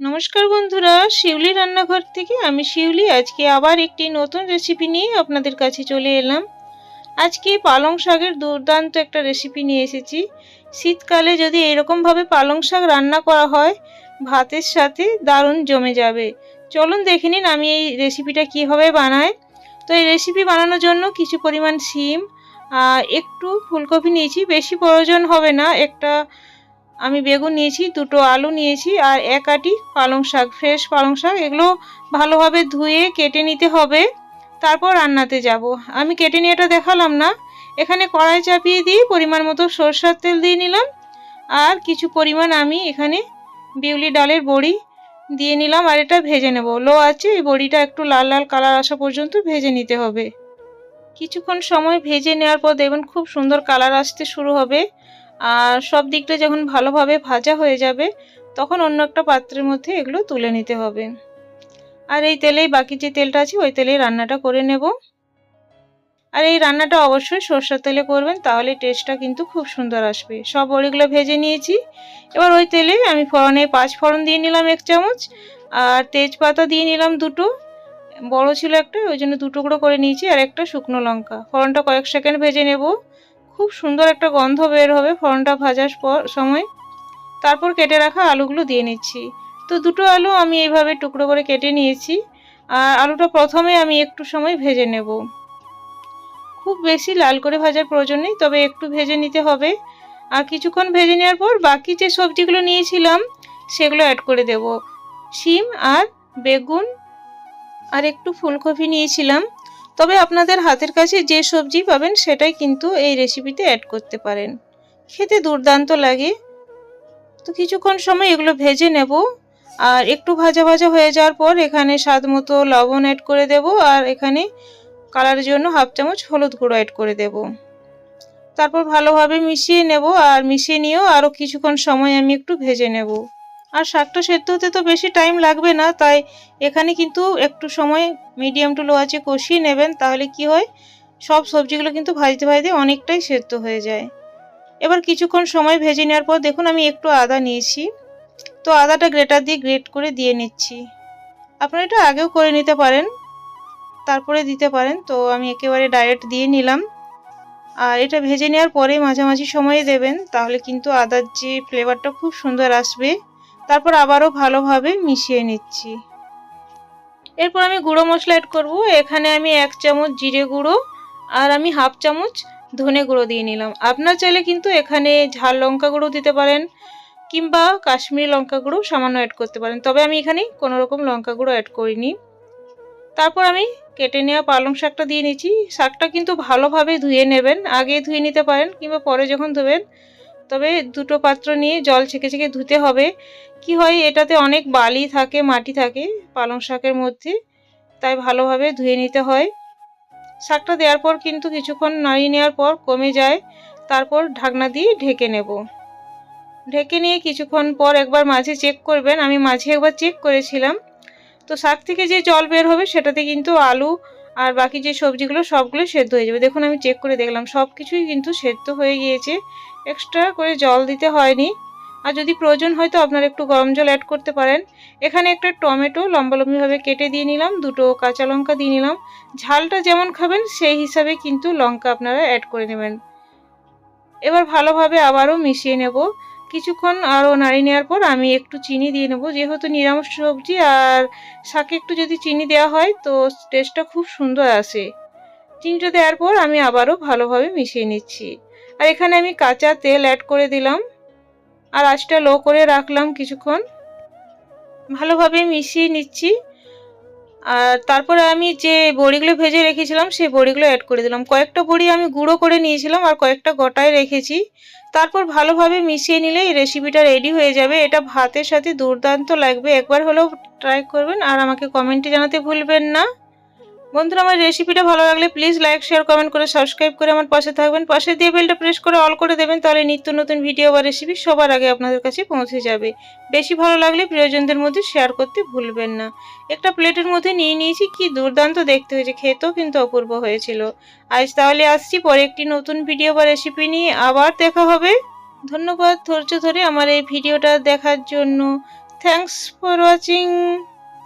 নমস্কার বন্ধুরা, শিউলি রান্নাঘর থেকে আমি শিউলি। আজকে আবার একটি নতুন রেসিপি নিয়ে আপনাদের কাছে চলে এলাম। আজকে পালং শাকের দুর্দান্ত একটা রেসিপি নিয়ে এসেছি। শীতকালে যদি এরকমভাবে পালং শাক রান্না করা হয়, ভাতের সাথে দারুণ জমে যাবে। চলুন দেখে নিন আমি এই রেসিপিটা কীভাবে বানাই। তো এই রেসিপি বানানোর জন্য কিছু পরিমাণ শিম আর একটু ফুলকপি নিয়েছি। বেশি প্রয়োজন হবে না, একটা আমি বেগুন নিয়েছি, দুটো আলু নিয়েছি আর এক আটি পালং শাক ফ্রেশ পালং শাক, এগুলো ভালোভাবে ধুয়ে কেটে নিতে হবে। তারপর রান্নাতে যাব। আমি কেটে নিয়ে এটা দেখালাম না। এখানে কড়াই চাপিয়ে দিয়ে পরিমাণ মতো সরষার তেল দিয়ে নিলাম। আর কিছু পরিমাণ আমি এখানে বিউলি ডালের বড়ি দিয়ে নিলাম আর এটা ভেজে নেব। লো আছে এই বড়িটা একটু লাল লাল কালার আসা পর্যন্ত ভেজে নিতে হবে। কিছুক্ষণ সময় ভেজে নেওয়ার পর দেখবেন খুব সুন্দর কালার আসতে শুরু হবে। আর সব দিকটা যখন ভালোভাবে ভাজা হয়ে যাবে, তখন অন্য একটা পাত্রের মধ্যে এগুলো তুলে নিতে হবে। আর এই তেলেই বাকি যে তেলটা আছে, ওই তেলেই রান্নাটা করে নেব। আর এই রান্নাটা অবশ্যই সর্ষের তেলে করবেন, তাহলে টেস্টটা কিন্তু খুব সুন্দর আসবে। সব বড়িগুলো ভেজে নিয়েছি। এবার ওই তেলে আমি ফোড়নে পাঁচ ফোড়ন দিয়ে নিলাম এক চামচ, আর তেজপাতা দিয়ে নিলাম দুটো। বড় ছিল একটা, ওই জন্য দুটুকরো করে নিয়েছি, আর একটা শুকনো লঙ্কা। ফোড়নটা কয়েক সেকেন্ড ভেজে নেব। খুব সুন্দর একটা গন্ধ বের হবে ফোড়নটা ভাজার পর, সময়। তারপর কেটে রাখা আলুগুলো দিয়ে নিচ্ছি। তো দুটো আলু আমি এইভাবে টুকরো করে কেটে নিয়েছি। আর আলুটা প্রথমে আমি একটু সময় ভেজে নেব। খুব বেশি লাল করে ভাজার প্রয়োজন নেই, তবে একটু ভেজে নিতে হবে। আর কিছুক্ষণ ভেজে নেওয়ার পর বাকি যে সবজিগুলো নিয়েছিলাম, সেগুলো অ্যাড করে দেব। শিম আর বেগুন আর একটু ফুলকপি নিয়েছিলাম। তবে আপনাদের হাতের কাছে যে সবজি পাবেন সেটাই কিন্তু এই রেসিপিতে অ্যাড করতে পারেন। খেতে দুর্দান্ত লাগে। তো কিছুক্ষণ সময় এগুলো ভেজে নেব। আর একটু ভাজা ভাজা হয়ে যাওয়ার পর এখানে স্বাদ মতো লবণ অ্যাড করে দেব। আর এখানে কালারের জন্য হাফ চামচ হলুদ গুঁড়ো অ্যাড করে দেব। তারপর ভালোভাবে মিশিয়ে নেব। আর মিশিয়ে নিয়েও আরও কিছুক্ষণ সময় আমি একটু ভেজে নেব। আর শাকটা সেদ্ধ হতে তো বেশি টাইম লাগবে না, তাই এখানে কিন্তু একটু সময় মিডিয়াম টু লো আছে কষিয়ে নেবেন, তাহলে কি হয়? সব সবজিগুলো কিন্তু ভাজতে ভাজতে অনেকটাই সেদ্ধ হয়ে যায়। এবার কিছুক্ষণ সময় ভেজে নেওয়ার পর দেখুন আমি একটু আদা নিয়েছি। তো আদাটা গ্রেটার দিয়ে গ্রেট করে দিয়ে নিচ্ছি। আপনারা এটা আগেও করে নিতে পারেন, তারপরে দিতে পারেন। তো আমি একেবারে ডাইরেক্ট দিয়ে নিলাম। আর এটা ভেজে নেওয়ার পরে মাঝামাঝি সময়ে দেবেন, তাহলে কিন্তু আদার যে ফ্লেভারটা খুব সুন্দর আসবে। তারপর আবারও ভালোভাবে মিশিয়ে নিচ্ছি। এরপর আমি গুঁড়ো মশলা অ্যাড করব। এখানে আমি এক চামচ জিরে গুঁড়ো আর আমি হাফ চামচ ধনে গুঁড়ো দিয়ে নিলাম। আপনার চাইলে কিন্তু এখানে ঝাল লঙ্কা গুঁড়ো দিতে পারেন কিংবা কাশ্মীরি লঙ্কা গুঁড়ো সামান্য অ্যাড করতে পারেন। তবে আমি এখানে কোনো রকম লঙ্কা গুঁড়ো অ্যাড করিনি। তারপর আমি কেটে নেওয়া পালং শাকটা দিয়ে নিচ্ছি। শাকটা কিন্তু ভালোভাবে ধুয়ে নেবেন। আগে ধুয়ে নিতে পারেন কিংবা পরে যখন ধোবেন তবে দুটো পাত্র নিয়ে জল ছেঁকে ছেঁকে ধুতে হবে। কি হয়, এটাতে অনেক বালি থাকে, মাটি থাকে পালং শাকের মধ্যে, তাই ভালোভাবে ধুয়ে নিতে হয়। শাকটা দেওয়ার পর কিন্তু কিছুক্ষণ নাড়িয়ে নেওয়ার পর কমে যায়, তারপর ঢাকনা দিয়ে ঢেকে নেব। ঢেকে নিয়ে কিছুক্ষণ পর একবার মাঝে চেক করবেন। আমি মাঝে একবার চেক করেছিলাম। তো শাক থেকে যে জল বের হবে, সেটাতে কিন্তু আলু আর বাকি যে সবজিগুলো, সবগুলো সেদ্ধ হয়ে যাবে। দেখুন, আমি চেক করে দেখলাম সব কিছুই কিন্তু সেদ্ধ হয়ে গিয়েছে। এক্সট্রা করে জল দিতে হয়নি। আর যদি প্রয়োজন হয় তো আপনারা একটু গরম জল অ্যাড করতে পারেন। এখানে একটা টমেটো লম্বা লম্বিভাবে কেটে দিয়ে নিলাম, দুটো কাঁচা লঙ্কা দিয়ে নিলাম। ঝালটা যেমন খাবেন, সেই হিসাবে কিন্তু লঙ্কা আপনারা অ্যাড করে নেবেন। এবার ভালোভাবে আবারও মিশিয়ে নেব। কিছুক্ষণ আরও নাড়িয়ে নেওয়ার পর আমি একটু চিনি দিয়ে নেব। যেহেতু নিরামিষ সবজি আর শাকে একটু যদি চিনি দেওয়া হয়, তো টেস্টটা খুব সুন্দর আসে। চিনিটা দেওয়ার পর আমি আবারও ভালোভাবে মিশিয়ে নিচ্ছি। আর এখানে আমি কাঁচা তেল অ্যাড করে দিলাম। আর আঁচটা লো করে রাখলাম কিছুক্ষণ। ভালোভাবে মিশিয়ে নিচ্ছি। আর তারপরে আমি যে বড়িগুলো ভেজে রেখেছিলাম, সেই বড়িগুলো অ্যাড করে দিলাম। কয়েকটা বড়ি আমি গুঁড়ো করে নিয়েছিলাম আর কয়েকটা গোটায় রেখেছি। তারপর ভালোভাবে মিশিয়ে নিলে এই রেসিপিটা রেডি হয়ে যাবে। এটা ভাতের সাথে দুর্দান্ত লাগবে। একবার হলেও ট্রাই করবেন আর আমাকে কমেন্টে জানাতে ভুলবেন না। বন্ধুরা, আমার রেসিপিটা ভালো লাগলে প্লিজ লাইক শেয়ার কমেন্ট করে সাবস্ক্রাইব করে আমার পাশে থাকবেন। পাশে দিয়ে বেলটা প্রেস করে অল করে দেবেন, তাহলে নিত্য নতুন ভিডিও বা রেসিপি সবার আগে আপনাদের কাছে পৌঁছে যাবে। বেশি ভালো লাগলে প্রিয়জনদের মধ্যে শেয়ার করতে ভুলবেন না। একটা প্লেটের মধ্যে নিয়ে নিয়েছি, কি দুর্দান্ত দেখতে হয়েছে, খেতেও কিন্তু অপূর্ব হয়েছিল। আজ তাহলে আসছি পরে একটি নতুন ভিডিও বা রেসিপি নিয়ে, আবার দেখা হবে। ধন্যবাদ ধৈর্য ধরে আমার এই ভিডিওটা দেখার জন্য। Thanks for watching